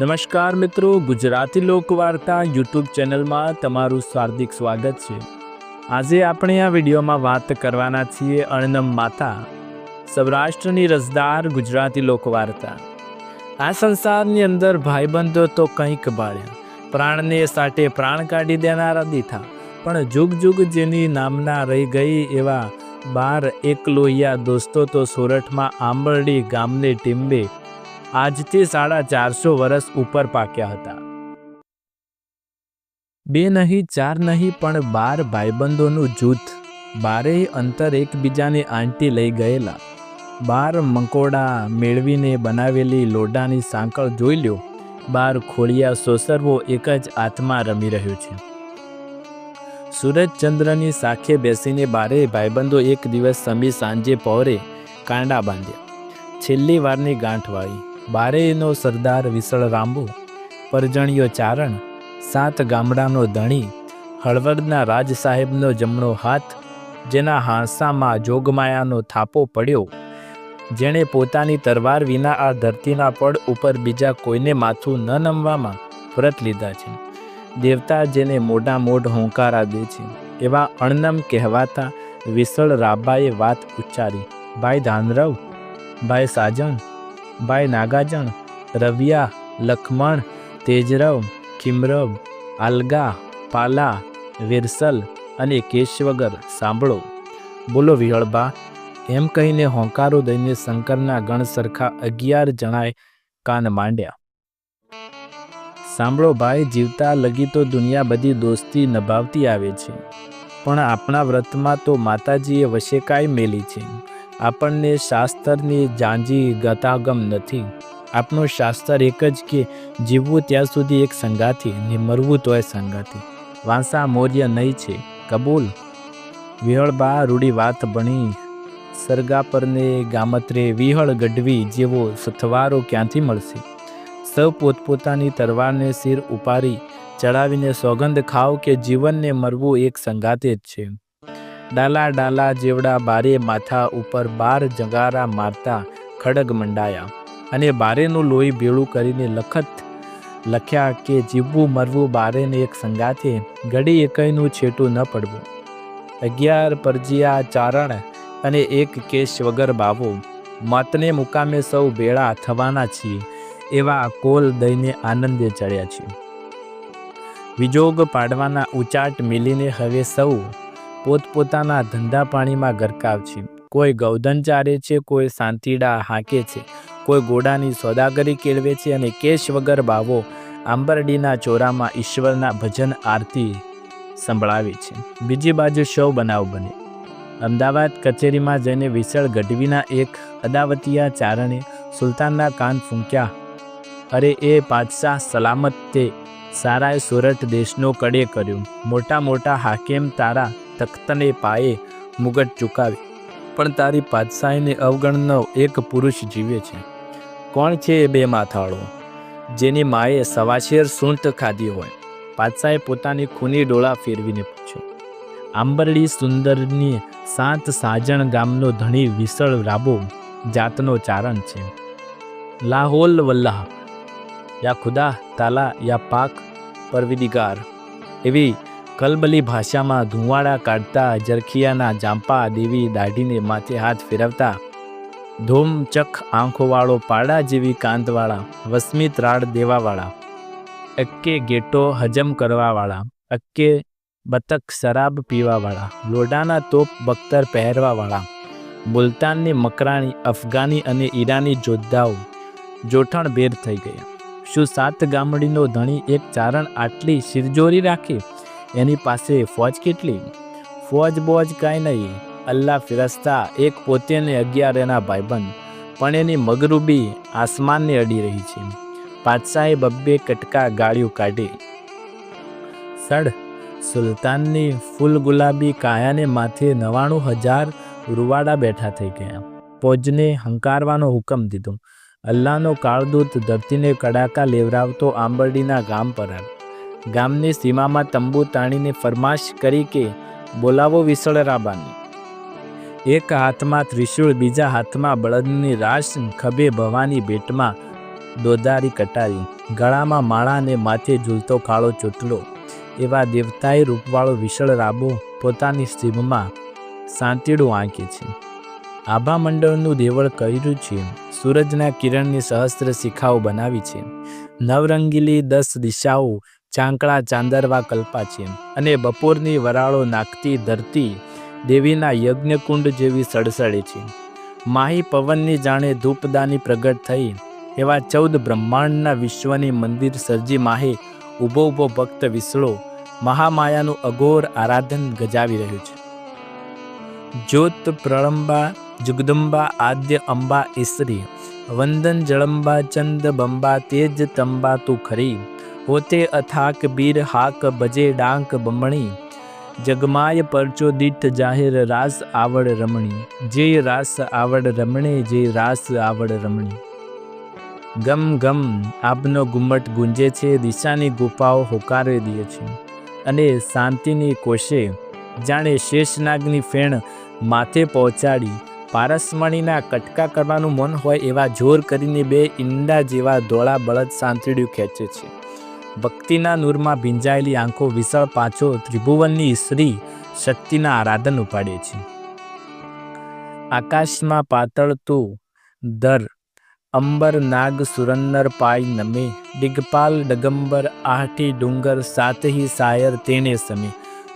નમસ્કાર મિત્રો, ગુજરાતી લોકવાર્તા યુટ્યુબ ચેનલમાં તમારું હાર્દિક સ્વાગત છે. આજે આપણે આ વિડીયોમાં વાત કરવાના છીએ અણનમ માતા, સૌરાષ્ટ્રની રસદાર ગુજરાતી લોકવાર્તા. આ સંસારની અંદર ભાઈબંધો તો કંઈક બાળ્યા, પ્રાણને સાટે પ્રાણ કાઢી દેનારા દીઠા પણ જુગ જુગ જેની નામના રહી ગઈ એવા બાર એક લોહિયા દોસ્તો તો સોરઠમાં આંબરડી ગામને ટીંબે આજથી સાડા ચારસો વર્ષ ઉપર પાક્યા હતા. બે નહીં, ચાર નહીં, પણ બાર ભાઈબંધોનું જૂથ, બારેય અંતર એકબીજાની આંટી લઈ ગયેલા. બાર મંકોડા મેળવીને બનાવેલી લોડાની સાંકળ જોઈ લ્યો, બાર ખોળિયા સોસરવો એક જ હાથમાં રમી રહ્યો છે. સૂરજચંદ્રની સાખે બેસીને બારે ભાઈબંધો એક દિવસ સમી સાંજે પહોરે કાંડા બાંધ્યા. છેલ્લી વારની ગાંઠ વાળી. બારેયનો સરદાર વિસળ રાંબુ, પરજણીયો ચારણ, સાત ગામડાનો ધણી, હળવદના રાજ સાહેબનો જમણો હાથ, જેના હાંસામાં જોગમાયાનો થાપો પડ્યો, જેણે પોતાની તરવાર વિના આ ધરતીના પડ ઉપર બીજા કોઈને માથું ન નમવામાં વ્રત લીધા છે. દેવતા જેને મોઢા મોઢ હોંકારા દે છે. એવા અણનમ કહેવાતા વિસળ રાબાએ વાત ઉચ્ચારી, ભાઈ ધાનરવ, ભાઈ સાજણ ભાઈ નાગાજણ રવિયા, લખમણ, તેજરવ, ખિમરવ, આલગા, પાલા, વિરસલ અને કેશવગર સાંભળો. બોલો વિહળબા, એમ કહીને હોંકારો દઈને શંકરના ગણ સરખા અગિયાર જણાએ કાન માંડ્યા. સાંભળો ભાઈ, જીવતા લગી તો દુનિયા બધી દોસ્તી નભાવતી આવે છે. પણ આપણા વ્રતમાં તો માતાજીએ વશેકાઈ મેલી છે. આપણને શાસ્ત્રની જાંજી ગતાગમ નથી. આપણું શાસ્ત્ર એક જ કે જીવવું ત્યાં સુધી એક સંગાથી ને મરવું તોય સંગાથી. વાંસા મૌર્ય નહીં છે. કબૂલ? વિહળબા રૂડી વાત ભણી. સરગા પરને ગામત્રે વિહળ ગઢવી જેવો સથવારો ક્યાંથી મળશે? સૌ પોતપોતાની તરવારને સિર ઉપારી ચડાવીને સોગંદ ખાવ કે જીવનને મરવું એક સંગાતે જ છે. ડાલા ડાલા જેવડા બારે માથા ઉપર બાર જગારા મારતા ખડગ મંડાયા અને બારેનું લોહી ભેળું કરીને લખત લખ્યા કે જીવવું મરવું બારેને એક સંગાથે ઘડી એકયનું છેટું ન પડવું. અગિયાર પરજીયા ચારણ અને એક કેશ વગર બાવો. મતને મુકામે સૌ ભેળા થવાના છીએ, એવા કોલ દઈને આનંદે ચડ્યા છીએ. વિજોગ પાડવાના ઉચાટ મિલીને હવે સૌ પોતપોતાના ધંધા પાણીમાં ગરકાવ છે કોઈ ગૌધન ચારે છે, કોઈ શાંતિડા હાંકે છે, કોઈ ઘોડાની સોદાગરી કેળવે છે અને કેશ વગર બાવો આંબરડીના ચોરામાં ઈશ્વરના ભજન આરતી સંભળાવે છે. બીજી બાજુ શવ બનાવ બને. અમદાવાદ કચેરીમાં જઈને વિશાળ ગઢવીના એક અદાવતિયા ચારણે સુલતાનના કાન ફૂંક્યા. અરે એ પાતશાહ સલામત તે. સારાએ સુરત દેશનો કડે કર્યું. મોટા મોટા હાકેમ તારા તખ્તને પાયે મુગટ ચૂકાવી. પણ તારી પાતશાહીને અવગણનો એક પુરુષ જીવે છે. કોણ છે એ બે માથાળો? જેની માએ સવાશેર સૂંટ ખાધી હોય. પાતશાહે પોતાની ખૂની ડોળા ફેરવીને પૂછ્યું. આંબરડી સુંદરની સાત સાજણ ગામનો ધણી વિસળ રાબો જાતનો ચારણ છે. લાહોલ વલ્લાહ, યા ખુદા તાલા, યા પાક પરવિદિગાર એવી કલબલી ભાષામાં ધુવાડા કાઢતા જરખિયાના જાંપા દેવી દાઢીને માથે હાથ ફેરવતા ધૂમચખ આંખોવાળો પાડા જેવી કાંતવાળા વસ્મિત રાડ દેવાવાળા, અક્કે ગેટો હજમ કરવાવાળા, અક્કે બતક શરાબ પીવાવાળા લોડાના તોપ બખ્તર પહેરવાવાળા, મુલતાનની મકરાણી, અફઘાની અને ઈરાની જોદ્ધાઓ જોઠણ ભેર થઈ ગયા. શું સાત ગામડીનો ધણી એક ચારણ આટલી શિરજોરી રાખે? એની પાસે ફોજ કેટલી? ફોજ બોજ કાંઈ નહીં. અલ્લાહ ફિરસ્તા એક પોતે ને અગિયાર એના ભાઈબંધ. પણ એની મગરૂબી આસમાનને અડી રહી છે. પાતશાહે બબ્બે કટકા ગાળ્યું કાઢી. સડ, સુલતાનની ફૂલ ગુલાબી કાયાને માથે નવાણું હજાર રૂવાડા બેઠા થઈ ગયા. ફોજને હંકારવાનો હુકમ દીધો. અલ્લાહનો કાળદૂત ધરતીને કડાકા લેવરાવતો આંબરડીના ગામ પર આવ્યો. ગામની સીમામાં તંબુ તાણીને ફરમાશ કરી કે, બોલાવો વિસળ રાબાને. એક હાથમાં ત્રિશુળ, બીજા હાથમાં બળદની રાશ, ખભે ભવાની ભેટમાં દોદારી કટારી, ગળામાં માળાને માથે ઝૂલતો કાળો ચોટલો. એવા દેવતાએ રૂપવાળો વિશળ રાબો પોતાની સીમમાં સાંતીડું આંકે છે. આભા મંડળનું દેવળ કર્યું છે. સૂરજના કિરણની સહસ્ત્ર શિખાઓ બનાવી છે. નવરંગીલી દસ દિશાઓ ચાંકડા ચાંદરવા કલ્પા છે અને બપોરની વરાળો નાખતી ધરતી દેવીના યજ્ઞકુંડ જેવી સડસડે છે. માહી પવનની જાણે ધૂપદાની પ્રગટ થઈ એવા ચૌદ બ્રહ્માંડના વિશ્વની મંદિર સર્જી માહે ઊભો ઊભો ભક્ત વિસળો મહામાયાનું અઘોર આરાધન ગજાવી રહ્યું છે. જ્યોત પ્રળંબા, જુગદંબા, આદ્ય અંબા, ઈસરી, વંદન જળંબા, ચંદ બંબા, તેજ તંબા તું ખરી હોતે અથાક બીર હાક ભજે ડાંક બમણી. જગમાય પરચોદિત જાહેર રાસ આવડ રમણી. જે રાસ આવડ રમણે, જે રાસ આવડ રમણી. ગમ ગમ આપનો ગુમ્મટ ગુંજે છે, દિશાની ગુફાઓ હોકારે દે છે. અને શાંતિની કોશે, જાણે શેષનાગની ફેણ માથે પહોંચાડી. પારસમણીના કટકા કરવાનું મન હોય એવા જોર કરીને બે ઈંડા જેવા ધોળા બળદ સાંતળ્યું ખેંચે છે. ભક્તિના નૂરમાં ભીંજાયેલી આંખો વિશાળ પાછો ત્રિભુવનની શ્રી શક્તિના આરાધન ઉપાડે છે. આકાશમાં પાતળતું દર, અંબર નાગ સુરન્નર પાય નમે, દિગપાલ ડગંબર આહટી ડુંગર સાતહી સાયર તેને સમે.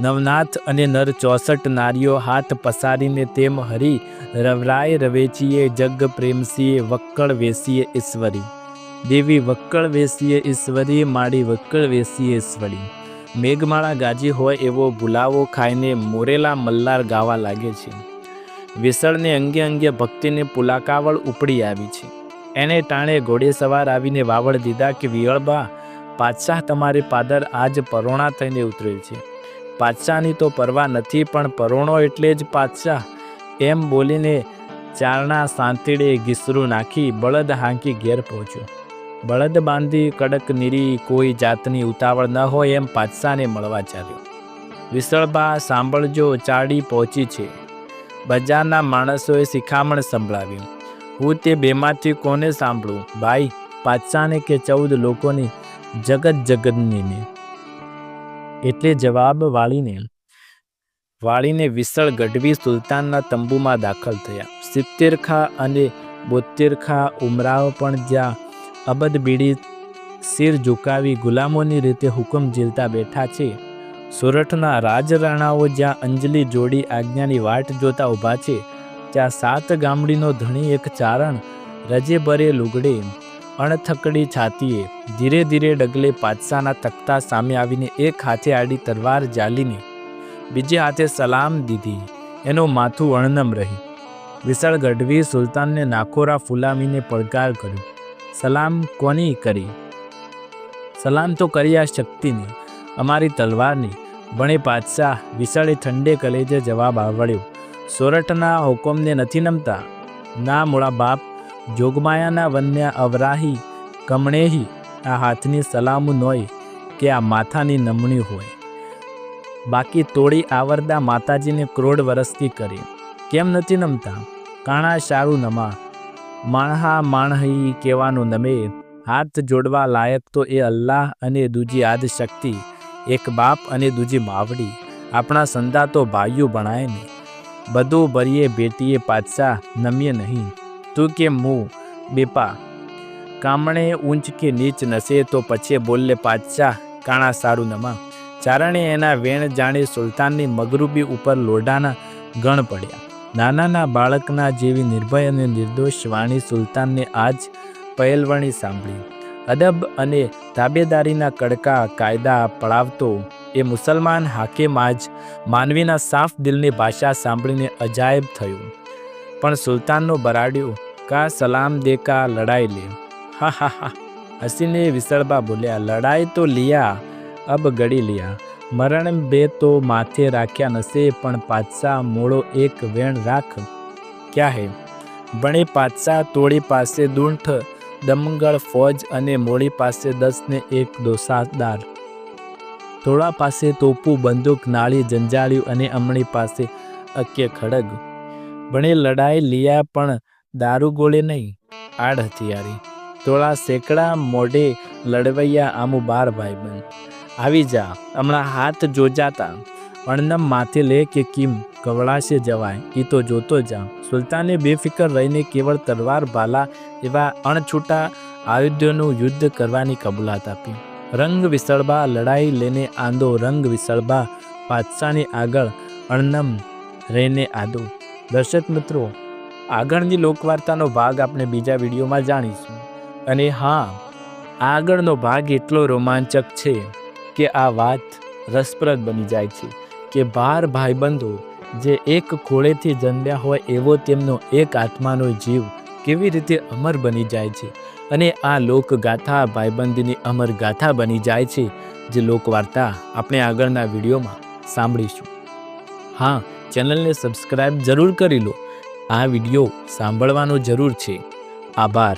નવનાથ અને નર ચોસઠ નારીઓ હાથ પસારીને તેમ હરી રવરાય રવેચીએ જગ પ્રેમસીએ વક્કળ વેસીએ ઈશ્વરી. દેવી વક્કળ વેસીએ ઈશ્વરી માળી વક્કળ વેસીએ ઈશ્વરી. મેઘમાળા ગાજી હોય એવો ભૂલાવો ખાઈને મોરેલા મલ્લાર ગાવા લાગે છે. વિસળને અંગે અંગે ભક્તિને પુલાકાવળ ઉપડી આવી છે. એને ટાણે ઘોડે સવાર આવીને વાવળ દીધા કે વિયળબા પાદશાહ તમારી પાદર આજ પરોણા થઈને ઉતરેલ છે. પાદશાહની તો પરવા નથી, પણ પરોણો એટલે જ પાદશાહ એમ બોલીને ચારણા સાંતીડે ગીસરું નાખી બળદ હાંકી ઘેર પહોંચ્યો. બળદ બાંધી કડક નીરી કોઈ જાતની ઉતાવળ ન હોય એમ પાતશાહને મળવા ચાલ્યો. વિસળબા સાંભળજો, ચાડી પહોંચી છે. બજારના માણસોએ શિખામણ સંભળાવ્યું. હું તે બેમાંથી કોને સાંભળું? ભાઈ પાતશાહને કે ચૌદ લોકોની જગત જગતનીને એટલે જવાબ વાળીને વાળીને વિસળ ગઢવી સુલતાનના તંબુમાં દાખલ થયા. સિત્તેર ખા અને બોત્તેરખા ઉમરાઓ પણ જ્યાં અબદ બીડી શિર ઝુકાવી ગુલામોની રીતે હુકમ ઝીલતા બેઠા છે. સુરતના રાજરાણાઓ જ્યાં અંજલિ જોડી આજ્ઞાની વાટ જોતા ઊભા છે, ત્યાં સાત ગામડીનો ધણી એક ચારણ રજે બરે લુગડે અણથકડી છાતીએ ધીરે ધીરે ડગલે પાતશાહના તખતા સામે આવીને એક હાથે આડી તલવાર જાલીને બીજે હાથે સલામ દીધી. એનું માથું અણનમ રહી. વિશાળ ગઢવી સુલતાનને નાખોરા ફુલાવીને પડકાર કર્યો. સલામ કોની કરી? સલામ તો કરી આ શક્તિની, અમારી તલવારની. ભણે પાતશાહ વિશાળે ઠંડે કલેજે જવાબ આવડ્યો. સોરઠના હુકમને નથી નમતા. ના મોળા બાપ, જોગમાયાના વન્ય અવરાહી કમણેહી આ હાથની સલામું નોય કે આ માથાની નમણી હોય. બાકી તોડી આવરદા માતાજીને ક્રોડ વરસથી કરી. કેમ નથી નમતા? કાણા સારું નમા. માણહા માણહી કહેવાનું નમે, હાથ જોડવા લાયક તો એ અલ્લાહ અને દૂજી આદ શક્તિ એક બાપ અને દૂજી માવડી, આપણા સંદા તો ભાઈઓ ભણાય ને. બધું ભરીએ બેટીએ પાછા નમીએ નહીં. તું કે મું, બેપા, કામણે ઊંચ કે નીચ નસે તો પછી બોલે પાછા કાણા સારું નમા. ચારણે એના વેણ જાણે સુલતાનની મગરૂબી ઉપર લોઢાના ગણ પડ્યા. નાનાના બાળકના જેવી નિર્ભય અને નિર્દોષ વાણી સુલતાનને આજ પહેલવણી સાંભળી. અદબ અને તાબેદારીના કડકા કાયદા પડાવતો એ મુસલમાન હાકેમ આજ માનવીના સાફ દિલની ભાષા સાંભળીને અજાયબ થયું. પણ સુલતાનનો બરાડ્યો, કા સલામ દે કા લડાઈ લે? હા હા હા. હસીને વિસળબા બોલ્યા, લડાઈ તો લિયા, અબ ગળી લિયા. મરણ બે તો માથે રાખ્યા નસે, પણ પાછા મોળો એક વેણ રાખ. ક્યાં હે? બણે પાછા તોડી પાસે દૂંઠ, દમગળ ફોજ અને મોળી પાસે દસ ને એક દોસાદાર તોળા પાસે તોપું, બંદૂક, નાળી, જંજાળ્યું અને અમણી પાસે અક્ય ખડગ. ભણે લડાઈ લિયા પણ દારૂ ગોળે નહીં. આડ હથિયારી. ધોળા સેકડા મોઢે લડવૈયા આમુ બાર ભાઈબંધ. આવી જા. હમણાં હાથ જોજાતા. અણનમ માથે લે કે કિમ કવળાશે જવાય એ તો જોતો જા સુલતાને બેફિકર રહીને કેવળ તલવાર ભાલા એવા અણછૂટા આયુધ્યોનું યુદ્ધ કરવાની કબૂલાત આપી. રંગ વિસળબા, લડાઈ લઈને આંદો, રંગ વિસળબા પાતશાહની આગળ અણનમ રહીને આદો. દર્શક મિત્રો, આગળની લોકવાર્તાનો ભાગ આપણે બીજા વિડીયોમાં જાણીશું. અને હા, આગળનો ભાગ એટલો રોમાંચક છે. કે આ વાત રસપ્રદ બની જાય છે કે બાર ભાઈબંધો જે એક ખોળેથી જન્મ્યા હોય એવો તેમનો એક આત્માનો જીવ કેવી રીતે અમર બની જાય છે? અને આ લોકગાથા ભાઈબંધીની અમર ગાથા બની જાય છે જે લોકવાર્તા આપણે આગળના વિડીયોમાં સાંભળીશું. હા, ચેનલને સબસ્ક્રાઈબ જરૂર કરી લો. આ વીડિયો સાંભળવાનો જરૂર છે. આભાર.